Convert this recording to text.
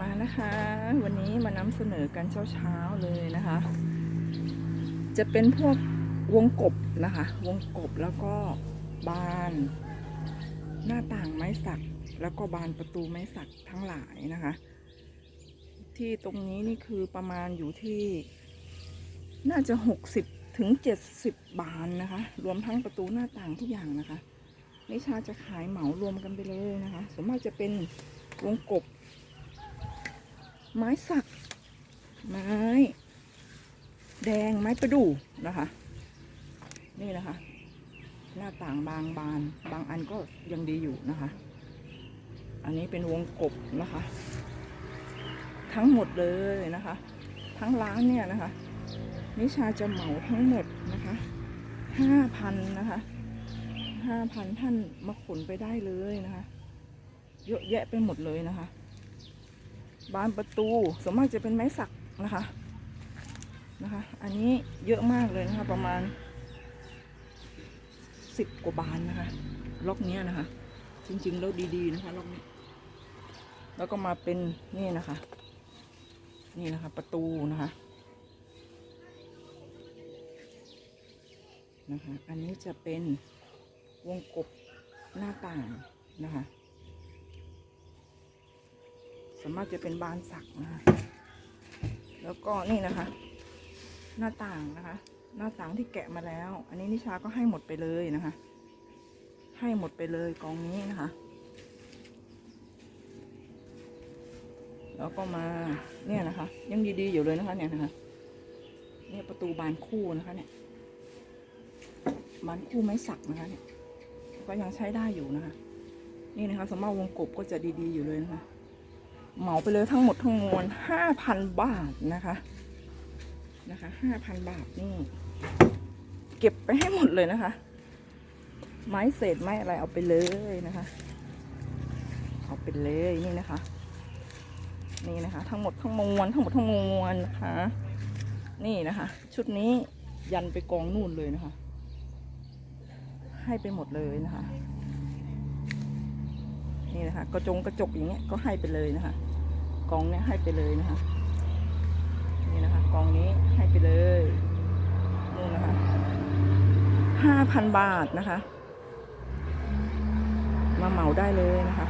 มานะคะ วันนี้มานำเสนอกันเช้าๆเลยนะคะ จะเป็นพวกวงกบนะคะ วงกบแล้วก็บาน หน้าต่างไม้สัก แล้วก็บานประตูไม้สักทั้งหลายนะคะ ที่ตรงนี้นี่คือประมาณอยู่ที่ น่าจะ 60ถึง70 บานนะคะ รวมทั้งประตูหน้าต่างทุกอย่างนะคะนิชาจะขายเหมารวมกันไปเลยนะคะสมมติจะเป็นวงกบ ไม้สัก ไม้ แดงไม้ประดู่นะคะ นี่นะคะ หน้าต่างบางบาน บางอันก็ยังดีอยู่นะคะ อันนี้เป็นวงกบนะคะ ทั้งหมดเลยนะคะ ทั้งร้านเนี่ยนะคะ นิชาจะเหมาทั้งหมดนะคะห้าพันนะคะห้าพันท่านมาขนไปได้เลยนะคะ เยอะแยะไปหมดเลยนะคะ บานประตูส่วนมากจะเป็นไม้สักนะคะนะคะ อันนี้เยอะมากเลยนะคะ ประมาณสิบกว่าบานนะคะ ล็อกเนี้ยนะคะ จริงๆแล้วดีๆนะคะล็อกนี้ แล้วก็มาเป็นนี่นะคะ นี่นะคะ ประตูนะคะนะคะ อันนี้จะเป็นวงกบหน้าต่างนะคะ ส่วนมากจะเป็นบานสักนะคะแล้วก็นี่นะคะ หน้าต่างนะคะ หน้าต่างที่แกะมาแล้ว อันนี้นิชาก็ให้หมดไปเลยนะคะ ให้หมดไปเลยกองนี้นะคะ แล้วก็มาเนี่ยนะคะ ยังดีๆอยู่เลยนะคะเนี่ยนะคะเนี่ยประตูบานคู่นะคะเนี่ยบานคู่ไม้สักนะคะเนี่ยก็ยังใช้ได้อยู่นะคะ นี่นะคะสมมติวงกบก็จะดีๆอยู่เลยนะคะ เหมาไปเลยทั้งหมดทั้งมวลห้าพันบาทนะคะนะคะห้าพันบาทนี่ เก็บไปให้หมดเลยนะคะ ไม้เศษไม้อะไรเอาไปเลยนะคะ เอาไปเลยนี่นะคะ นี่นะคะ ทั้งหมดทั้งมวลทั้งหมดทั้งมวลนะคะ นี่นะคะ ชุดนี้ยันไปกองนู่นเลยนะคะ ให้ไปหมดเลยนะคะ นี่นะคะกระจงกระจกอย่างเงี้ยก็ให้ไปเลยนะคะกองเนี้ยให้ไปเลยนะคะนี่นะคะกองนี้ให้ไปเลยนู่นนะคะห้าพันบาทนะคะ มาเหมาได้เลยนะคะ